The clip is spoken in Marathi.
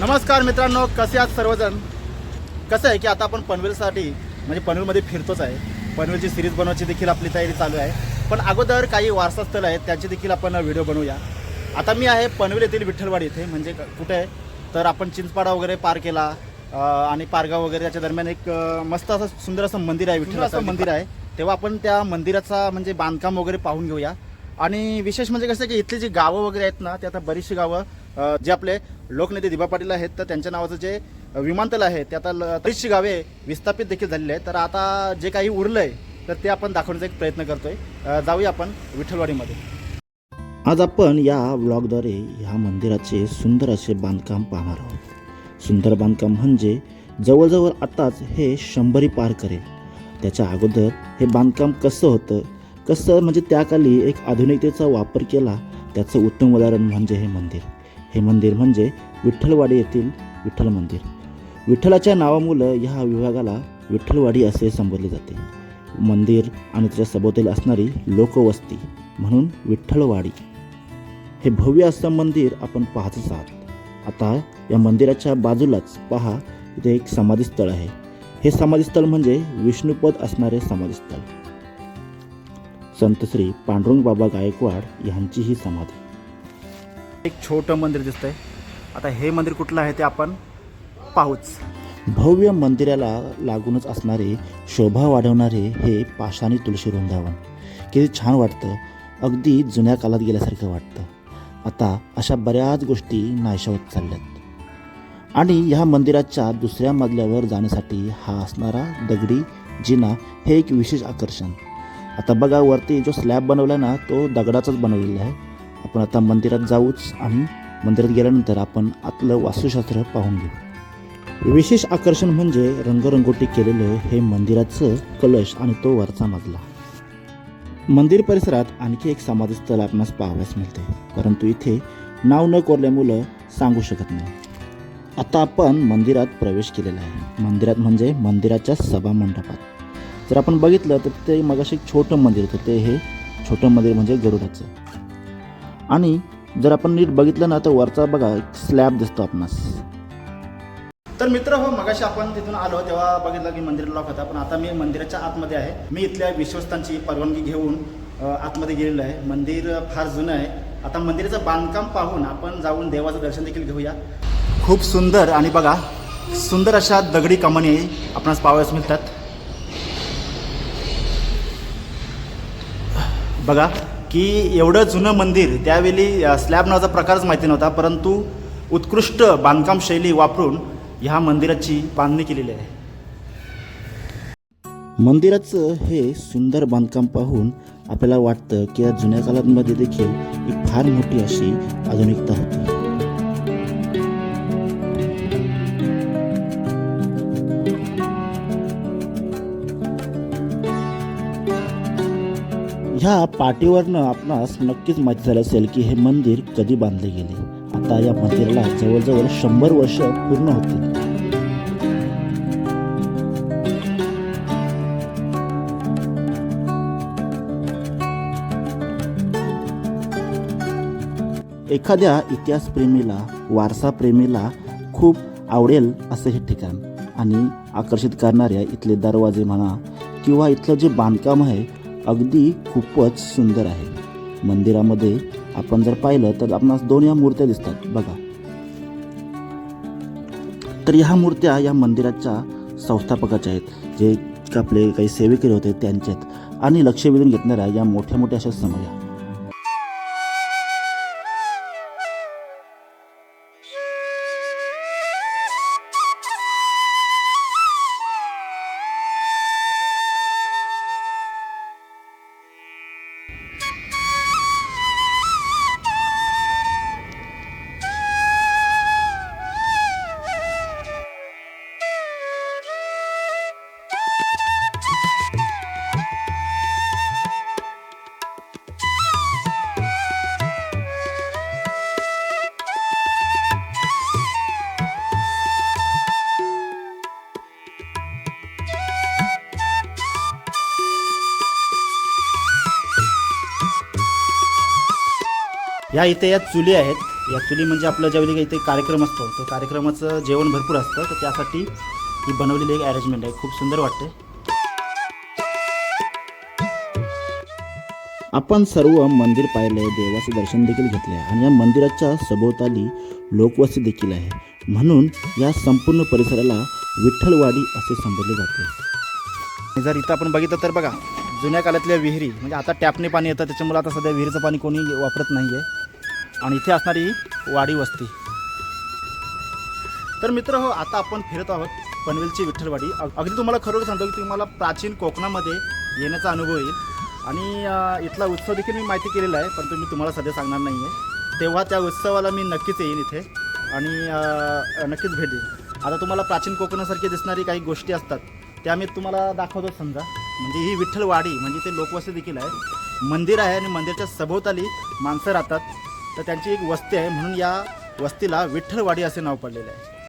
नमस्कार मित्रांनो कसे आहात सर्वजण? कसं आहे की आता आपण पनवेलसाठी म्हणजे पनवेलमध्ये फिरतोच आहे. पनवेलची सिरीज बनवायची देखील आपली तयारी चालू आहे. पण अगोदर काही वारसास्थळ आहेत त्यांची देखील आपण व्हिडिओ बनवूया. आता मी आहे पनवेल येथील विठ्ठलवाडी इथे म्हणजे कुठे आहे? तर आपण चिंचपाडा वगैरे पार केला आणि पारगाव वगैरे याच्या दरम्यान एक मस्त असं सुंदर असं मंदिर आहे विठ्ठल असं मंदिर. आहे. तेव्हा आपण त्या मंदिराचा म्हणजे बांधकाम वगैरे पाहून घेऊया. आणि विशेष म्हणजे कसं आहे की इथली जी गावं वगैरे आहेत ना ते आता बरीचशी गावं जे आपले लोकनेते दिबा पाटील आहेत तर त्यांच्या नावाचं जे विमानतळ आहे ते आता ल- बरीचशी गावे विस्थापित देखील झालेली आहेत. तर आता जे काही उरलं आहे तर ते आपण दाखवण्याचा एक प्रयत्न करतोय. जाऊया आपण विठ्ठलवाडीमध्ये. आज आपण या व्लॉगद्वारे ह्या मंदिराचे सुंदर असे बांधकाम पाहणार आहोत. सुंदर बांधकाम म्हणजे जवळजवळ आताच हे शंभरी पार करेल. त्याच्या अगोदर हे बांधकाम कसं होतं कसं म्हणजे त्याखाली एक आधुनिकतेचा वापर केला त्याचं उत्तम उदाहरण म्हणजे हे मंदिर. हे मंदिर म्हणजे विठ्ठलवाडी येथील विठ्ठल मंदिर. विठ्ठलाच्या नावामुळं ह्या विभागाला विठ्ठलवाडी असे संबोधले जाते. मंदिर आणि त्याच्या सभोवतील असणारी लोकवस्ती म्हणून विठ्ठलवाडी. हे भव्य असं मंदिर आपण पाहतच आहात. आता या मंदिराच्या बाजूलाच पहा इथे एक समाधीस्थळ आहे. हे समाधीस्थळ म्हणजे विष्णुपद असणारे समाधीस्थळ. संत श्री पांडुरंग बाबा गायकवाड यांची ही समाधी. एक छोटं मंदिर दिसतंय. आता हे मंदिर कुठलं आहे ते आपण पाहूच. भव्य मंदिराला लागूनच असणारे शोभा वाढवणारे हे पाषाणी तुळशी वृंदावन. किती छान वाटतं. अगदी जुन्या काळात गेल्यासारखं वाटतं. आता अशा बऱ्याच गोष्टी नाहीशा होत चालल्यात. आणि ह्या मंदिराच्या दुसऱ्या मजल्यावर जाण्यासाठी हा असणारा दगडी जिना हे एक विशेष आकर्षण. आता बघा वरती जो स्लॅब बनवला ना तो दगडाचाच बनवलेला आहे. आपण आता मंदिरात जाऊच आणि मंदिरात गेल्यानंतर आपण आतलं वास्तुशास्त्र पाहून घेऊ. विशेष आकर्षण म्हणजे रंगरंगोटी केलेलं हे मंदिराचं कलश आणि तो वरचा मजला. मंदिर परिसरात आणखी एक समाधीस्थळ आपणास पाहावयास मिळते. परंतु इथे नाव न कोरल्यामुळं सांगू शकत नाही. आता आपण मंदिरात प्रवेश केलेला आहे. मंदिरात म्हणजे मंदिराच्या सभा मंडपात. जर आपण बघितलं तर ते मगाशी एक छोटं मंदिर होतं. ते हे छोटं मंदिर म्हणजे गरुडाचं. आणि जर आपण नीट बघितलं ना तर वरचा बघा एक स्लॅब दिसतो आपणास. तर मित्र हो मगाशी आपण तिथून आलो तेव्हा बघितलं की मंदिर लॉक होता पण आता मी मंदिराच्या आतमध्ये आहे. मी इथल्या विश्वस्तांची परवानगी घेऊन आतमध्ये गेलेलो आहे. मंदिर फार जुनं आहे. आता मंदिराचं बांधकाम पाहून आपण जाऊन देवाचं दर्शन देखील घेऊया. खूप सुंदर आणि बघा सुंदर अशा दगडी कमानी आपणास पाहावयास मिळतात. बघा की एवढं जुनं मंदिर त्यावेळी स्लॅब नावाचा प्रकारच माहिती नव्हता परंतु उत्कृष्ट बांधकाम शैली वापरून ह्या मंदिराची बांधणी केलेली आहे. मंदिराचं हे सुंदर बांधकाम पाहून आपल्याला वाटतं की या जुन्या काळांमध्ये देखील एक फार मोठी अशी आधुनिकता होती. ह्या पाठीवरनं आपणास नक्कीच माहिती झालं असेल की हे मंदिर कधी बांधले गेले? आता या मंदिराला जवळजवळ शंभर वर्ष पूर्ण होतील. एखाद्या इतिहासप्रेमीला वारसाप्रेमीला खूप आवडेल असं हे ठिकाण. आणि आकर्षित करणाऱ्या इथले दरवाजे म्हणा किंवा इथलं जे बांधकाम आहे अगदी खूपच सुंदर आहे. मंदिरामध्ये आपण जर पाहिलं तर आपणास दोन या मूर्त्या दिसतात. बघा. तर ह्या मूर्त्या या मंदिराच्या संस्थापकाच्या आहेत. जे आपले काही सेवेकरी होते त्यांच्यात आणि लक्ष वेधून घेतणाऱ्या या मोठ्या मोठ्या अशा समया. या इथे या चुली आहेत. ॲक्च्युली म्हणजे आपलं ज्यावेळी काही इथे कार्यक्रम असतो तो कार्यक्रमाचं जेवण भरपूर असतं. तर त्यासाठी ही बनवलेली एक अरेंजमेंट आहे. खूप सुंदर वाटते आपण सर्व मंदिर पाहिले देवाचे दर्शन देखील घेतले आणि या मंदिराच्या सभोवताली लोकवस्ती देखील आहे. म्हणून या संपूर्ण परिसराला विठ्ठलवाडी असे संबोधले जाते. जर इथं आपण बघितलं तर बघा जुन्या काळातल्या विहिरी म्हणजे आता टॅपने पाणी येतं त्याच्यामुळे आता सध्या विहिरीचं पाणी कोणी वापरत नाही आहे आणि इथे असणारी ही वाडी वस्ती. तर मित्र हो आता आपण फिरत आहोत पनवेलची विठ्ठलवाडी. अगदी तुम्हाला खरोखर सांगतो की तुम्हाला प्राचीन कोकणामध्ये येण्याचा अनुभव येईल. आणि इथला उत्सव देखील मी माहिती केलेला आहे परंतु मी तुम्हाला सध्या सांगणार नाही आहे तेव्हा त्या उत्सवाला मी नक्कीच येईन इथे. आणि नक्कीच भेट देईन. आता तुम्हाला प्राचीन कोकणासारखी दिसणारी काही गोष्टी असतात त्या मी तुम्हाला दाखवतो समजा. म्हणजे ही विठ्ठलवाडी म्हणजे ते लोकवस्ती देखील आहे. मंदिर आहे आणि मंदिराच्या सभोवताली माणसं राहतात. तर त्यांची एक वस्ती आहे म्हणून या वस्तीला विठ्ठलवाडी असे नाव पडलेलं आहे.